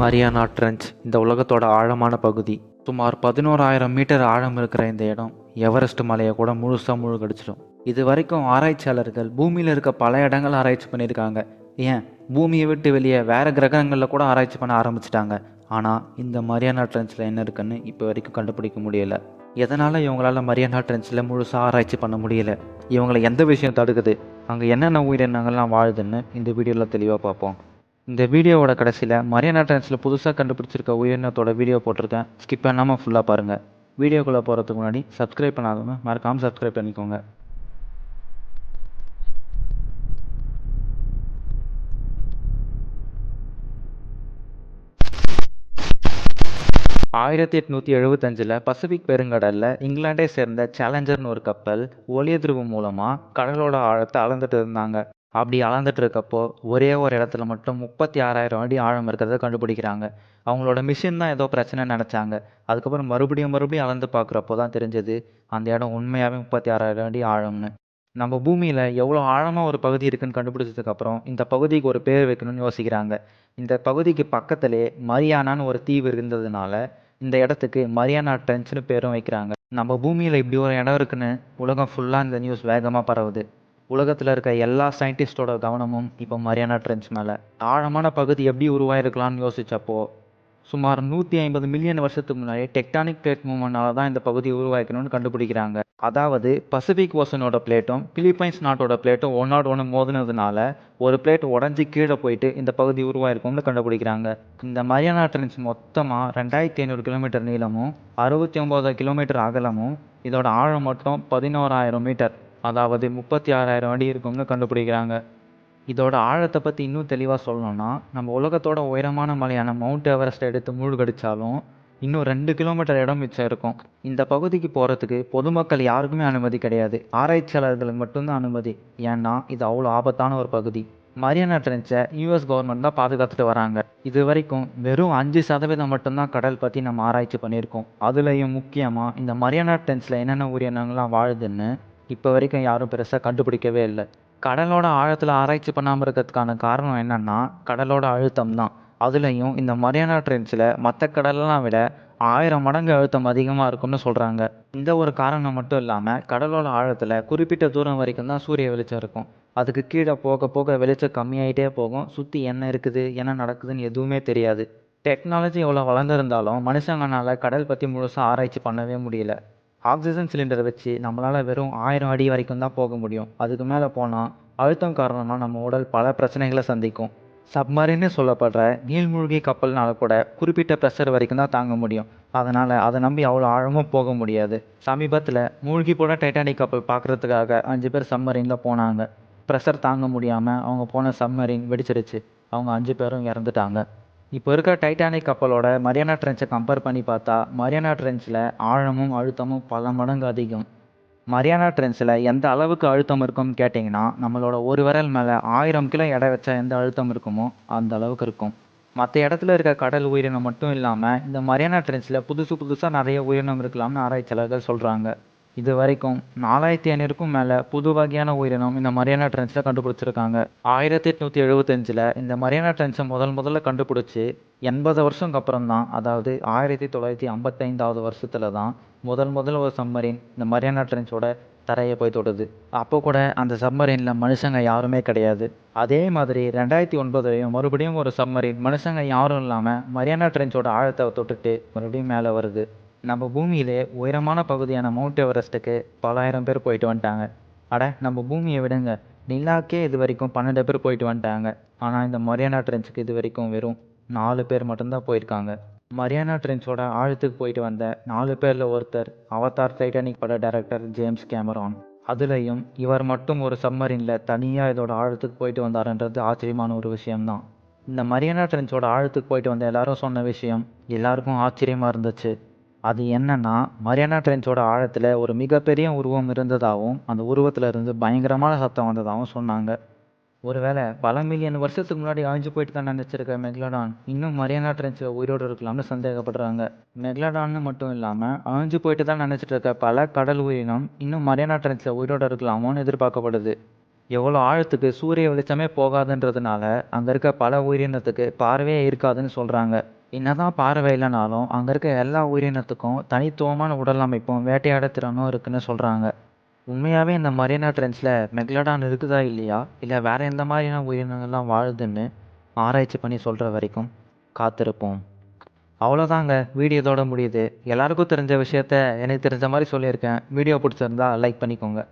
Mariana trench இந்த உலகத்தோட ஆழமான பகுதி. சுமார் பதினோராயிரம் மீட்டர் ஆழம் இருக்கிற இந்த இடம் எவரெஸ்ட் மலையை கூட முழுசாக முழுகடிச்சிடும். இது வரைக்கும் ஆராய்ச்சியாளர்கள் பூமியில் இருக்க பல இடங்கள் ஆராய்ச்சி பண்ணியிருக்காங்க. ஏன்? பூமியை விட்டு வெளியே வேறு கிரகங்களில் கூட ஆராய்ச்சி பண்ண ஆரம்பிச்சிட்டாங்க. ஆனால் இந்த மரியானா ட்ரெஞ்சில் என்ன இருக்குன்னு இப்போ வரைக்கும் கண்டுபிடிக்க முடியல. எதனால் இவங்களால் மரியானா ட்ரெஞ்சில் முழுசாக ஆராய்ச்சி பண்ண முடியல? இவங்களை எந்த விஷயம் தடுக்குது? அங்கே என்னென்ன உயிரினங்கள்லாம் வாழுதுன்னு இந்த வீடியோவில் தெளிவாக பார்ப்போம். இந்த வீடியோவோட கடைசியில் மரியானா ட்ரெண்ட்ஸில் புதுசாக கண்டுபிடிச்சிருக்க உயிரினத்தோட வீடியோ போட்டிருக்கேன். ஸ்கிப் பண்ணாமல் ஃபுல்லாக பாருங்கள் வீடியோக்குள்ளே போகிறதுக்கு முன்னாடி சப்ஸ்கிரைப் பண்ணாதவங்க மறக்காமல் சப்ஸ்கிரைப் பண்ணிக்கோங்க. ஆயிரத்தி எட்நூற்றி எழுபத்தஞ்சில் பசிபிக் பெருங்கடலில் இங்கிலாண்டை சேர்ந்த சேலஞ்சர்னு ஒரு கப்பல் ஒளியதிர்வு மூலமாக கடலோட ஆழத்தை அளந்துட்டு இருந்தாங்க. அப்படி அளந்துட்டு இருக்கப்போ ஒரே ஒரு இடத்துல மட்டும் முப்பத்தி ஆறாயிரம் அடி ஆழம் இருக்கிறத கண்டுபிடிக்கிறாங்க. அவங்களோட மிஷின் தான் ஏதோ பிரச்சனை நினச்சாங்க. அதுக்கப்புறம் மறுபடியும் மறுபடியும் அளந்து பார்க்குறப்போ தான் தெரிஞ்சது அந்த இடம் உண்மையாகவே முப்பத்தி ஆறாயிரம் அடி ஆழம்னு. நம்ம பூமியில் எவ்வளோ ஆழமாக ஒரு பகுதி இருக்குன்னு கண்டுபிடிச்சதுக்கப்புறம் இந்த பகுதிக்கு ஒரு பேர் வைக்கணும்னு யோசிக்கிறாங்க. இந்த பகுதிக்கு பக்கத்திலே மரியானான்னு ஒரு தீவு இருந்ததுனால இந்த இடத்துக்கு மரியானா ட்ரெஞ்ச்னு பேரும் வைக்கிறாங்க. நம்ம பூமியில் இப்படி ஒரு இடம் இருக்குன்னு உலகம் ஃபுல்லாக இந்த நியூஸ் வேகமாக பரவுது. உலகத்தில் இருக்க எல்லா சயின்டிஸ்டோட கவனமும் இப்போ மரியானா ட்ரெஞ்ச் மேலே. ஆழமான பகுதி எப்படி உருவாயிருக்கலாம்னு யோசிச்சப்போ சுமார் நூற்றி ஐம்பது மில்லியன் வருஷத்துக்கு முன்னாடி டெக்டானிக் பிளேட் மூவ்மெண்ட்னால தான் இந்த பகுதி உருவாக்கணும்னு கண்டுபிடிக்கிறாங்க. அதாவது பசிபிக் ஓசனோட பிளேட்டும் பிலிப்பைன்ஸ் நாட்டோட பிளேட்டும் ஒன்னோட ஒன்று மோதினதுனால ஒரு பிளேட் உடஞ்சி கீழே போயிட்டு இந்த பகுதி உருவாயிருக்கும்னு கண்டுபிடிக்கிறாங்க. இந்த மரியானா ட்ரெஞ்ச் மொத்தமாக ரெண்டாயிரத்தி ஐநூறு கிலோமீட்டர் நீளமும் அறுபத்தி ஒம்பது கிலோமீட்டர் அகலமும் இதோட ஆழம் மட்டும் பதினோராயிரம் மீட்டர் அதாவது முப்பத்தி ஆறாயிரம் அடி இருக்கும்னு கண்டுபிடிக்கிறாங்க. இதோட ஆழத்தை பற்றி இன்னும் தெளிவாக சொல்லணும்னா நம்ம உலகத்தோட உயரமான மலையான மவுண்ட் எவரெஸ்ட் எடுத்து மூழ்கடிச்சாலும் இன்னும் ரெண்டு கிலோமீட்டர் இடம் மிச்சம் இருக்கும். இந்த பகுதிக்கு போகிறதுக்கு பொதுமக்கள் யாருக்குமே அனுமதி கிடையாது. ஆராய்ச்சியாளர்களுக்கு மட்டும்தான் அனுமதி. ஏன்னா இது அவ்வளோ ஆபத்தான ஒரு பகுதி. மரியானா ட்ரென்ச்சை யூஎஸ் கவர்மெண்ட் தான் பாதுகாத்துட்டு வராங்க. இது வரைக்கும் வெறும் அஞ்சு சதவீதம் மட்டும்தான் கடல் பற்றி நம்ம ஆராய்ச்சி பண்ணியிருக்கோம். அதுலேயும் முக்கியமாக இந்த மரியானா ட்ரென்ச்சில் என்னென்ன உயிரினங்கள்லாம் வாழுதுன்னு இப்போ வரைக்கும் யாரும் பெருசாக கண்டுபிடிக்கவே இல்லை. கடலோட ஆழத்தில் ஆராய்ச்சி பண்ணாமல் இருக்கிறதுக்கான காரணம் என்னன்னா கடலோட அழுத்தம் தான். அதுலேயும் இந்த மரியானா ட்ரென்ச்சில் மற்ற கடலெல்லாம் விட ஆயிரம் மடங்கு அழுத்தம் அதிகமாக இருக்கும்னு சொல்கிறாங்க இந்த ஒரு காரணம் மட்டும் இல்லாமல் கடலோட ஆழத்தில் குறிப்பிட்ட தூரம் வரைக்கும் தான் சூரிய வெளிச்சம் இருக்கும். அதுக்கு கீழே போக போக வெளிச்சம் கம்மியாயிட்டே போகும். சுற்றி என்ன இருக்குது என்ன நடக்குதுன்னு எதுவுமே தெரியாது. டெக்னாலஜி எவ்வளோ வளர்ந்துருந்தாலும் மனுஷங்கனால் கடல் பற்றி முழுசாக ஆராய்ச்சி பண்ணவே முடியல. ஆக்சிஜன் சிலிண்டரை வச்சு நம்மளால் வெறும் ஆயிரம் அடி வரைக்கும் தான் போக முடியும். அதுக்கு மேலே போனால் அழுத்தம் காரணமாக நம்ம உடல் பல பிரச்சனைகளை சந்திக்கும். சப்மரின்னு சொல்லப்படுற நீள்மூழ்கி கப்பல்னால கூட குறிப்பிட்ட ப்ரெஷர் வரைக்கும் தான் தாங்க முடியும். அதனால் அதை நம்பி அவ்வளோ ஆழமும் போக முடியாது. சமீபத்தில் மூழ்கி போன டைட்டானிக் கப்பல் பார்க்குறதுக்காக அஞ்சு பேர் சப்மரீனில் போனாங்க. ப்ரெஷர் தாங்க முடியாமல் அவங்க போன சப்மரீன் வெடிச்சிருச்சு. அவங்க அஞ்சு பேரும் இறந்துட்டாங்க. இப்போ இருக்கிற டைட்டானிக் கப்பலோட மரியானா ட்ரென்ச்சை கம்பேர் பண்ணி பார்த்தா மரியானா ட்ரென்ச்சில் ஆழமும் அழுத்தமும் பல மடங்கு அதிகம். மரியானா ட்ரென்ச்சில் எந்த அளவுக்கு அழுத்தம் இருக்கும்னு கேட்டிங்கன்னா நம்மளோட ஒரு விரல் மேலே ஆயிரம் கிலோ எடை வச்சா எந்த அழுத்தம் இருக்குமோ அந்த அளவுக்கு இருக்கும். மற்ற இடத்துல இருக்க கடல் உயிரினம் மட்டும் இல்லாமல் இந்த மரியானா ட்ரென்ச்சில் புதுசு புதுசாக நிறைய உயிரினம் இருக்கலாம்னு ஆராய்ச்சியாளர்கள் சொல்கிறாங்க இது வரைக்கும் நாலாயிரத்தி ஐநூறுக்கும் மேலே புது வகையான உயிரினம் இந்த மரியானா ட்ரென்ச்சில் கண்டுபிடிச்சிருக்காங்க. ஆயிரத்தி எட்நூற்றி எழுபத்தஞ்சில் இந்த மரியானா ட்ரென்ச்சை முதல் முதல்ல கண்டுபிடிச்சி எண்பது வருஷம்க்கு அப்புறம் தான் அதாவது ஆயிரத்தி தொள்ளாயிரத்தி ஐம்பத்தைந்தாவது வருஷத்தில் தான் முதல் முதல்ல ஒரு சம்மரின் இந்த மரியானா ட்ரென்ச்சோட தரையை போய் தொடுது. அப்போ கூட அந்த சப்மரீனில் மனுஷங்க யாருமே கிடையாது. அதே மாதிரி ரெண்டாயிரத்தி ஒன்பதுலையும் மறுபடியும் ஒரு சப்மரீன் மனுஷங்க யாரும் இல்லாமல் மரியானா ட்ரென்ச்சோட ஆழத்தை தொட்டுட்டு மறுபடியும் மேலே வருது. நம்ம பூமியிலே உயரமான பகுதியான மவுண்ட் எவரெஸ்ட்டுக்கு பலாயிரம் பேர் போயிட்டு வந்துட்டாங்க. அட நம்ம பூமியை விடுங்க. நிலாக்கே இது வரைக்கும் பன்னெண்டு பேர் போயிட்டு வந்துட்டாங்க. ஆனால் இந்த மரியானா ட்ரென்ச்சுக்கு இது வரைக்கும் வெறும் நாலு பேர் மட்டும்தான் போயிருக்காங்க. மரியானா ட்ரென்ச்சோட ஆழத்துக்கு போயிட்டு வந்த நாலு பேரில் ஒருத்தர் அவதார் டைட்டானிக் பட டைரக்டர் ஜேம்ஸ் கேமரான். அதுலேயும் இவர் மட்டும் ஒரு சப்மரீனில் தனியாக இதோட ஆழத்துக்கு போயிட்டு வந்தாருன்றது ஆச்சரியமான ஒரு விஷயம்தான். இந்த மரியானா ட்ரென்ச்சோட ஆழத்துக்கு போயிட்டு வந்த எல்லாரும் சொன்ன விஷயம் எல்லாருக்கும் ஆச்சரியமாக இருந்துச்சு. அது என்னன்னா மரியானா ட்ரென்ச்சோட ஆழத்தில் ஒரு மிகப்பெரிய உருவம் இருந்ததாகவும் அந்த உருவத்தில் இருந்து பயங்கரமான சத்தம் வந்ததாகவும் சொன்னாங்க. ஒருவேளை பல மில்லியன் வருஷத்துக்கு முன்னாடி அழிஞ்சு போயிட்டு தான் நினச்சிருக்க மெக்லடான் இன்னும் மரியானா ட்ரென்ச்சில் உயிரோடு இருக்கலாம்னு சந்தேகப்படுறாங்க. மெக்லடான்னு மட்டும் இல்லாமல் அழிஞ்சு போயிட்டு தான் நினச்சிட்டு இருக்க பல கடல் உயிரினம் இன்னும் மரியானா ட்ரென்ச்சில் உயிரோடு இருக்கலாமோன்னு எதிர்பார்க்கப்படுது. எவ்வளோ ஆழத்துக்கு சூரிய வெளிச்சமே போகாதுன்றதுனால அங்கே இருக்க பல உயிரினத்துக்கு பார்வையே இருக்காதுன்னு சொல்கிறாங்க என்னதான் பார்வை இல்லைனாலும் அங்கே இருக்க எல்லா உயிரினத்துக்கும் தனித்துவமான உடல் அமைப்பும் வேட்டையாட திறனும் இருக்குன்னு சொல்கிறாங்க உண்மையாகவே இந்த மரீனா ட்ரெண்ட்ஸில் மெக்லடான் இருக்குதா இல்லையா? இல்லை வேறு எந்த மாதிரியான உயிரினங்கள்லாம் வாழுதுன்னு ஆராய்ச்சி பண்ணி சொல்கிற வரைக்கும் காத்திருப்போம். அவ்வளோதாங்க வீடியோ இதோட முடியுது. எல்லாருக்கும் தெரிஞ்ச விஷயத்த எனக்கு தெரிஞ்ச மாதிரி சொல்லியிருக்கேன். வீடியோ பிடிச்சிருந்தா லைக் பண்ணிக்கோங்க.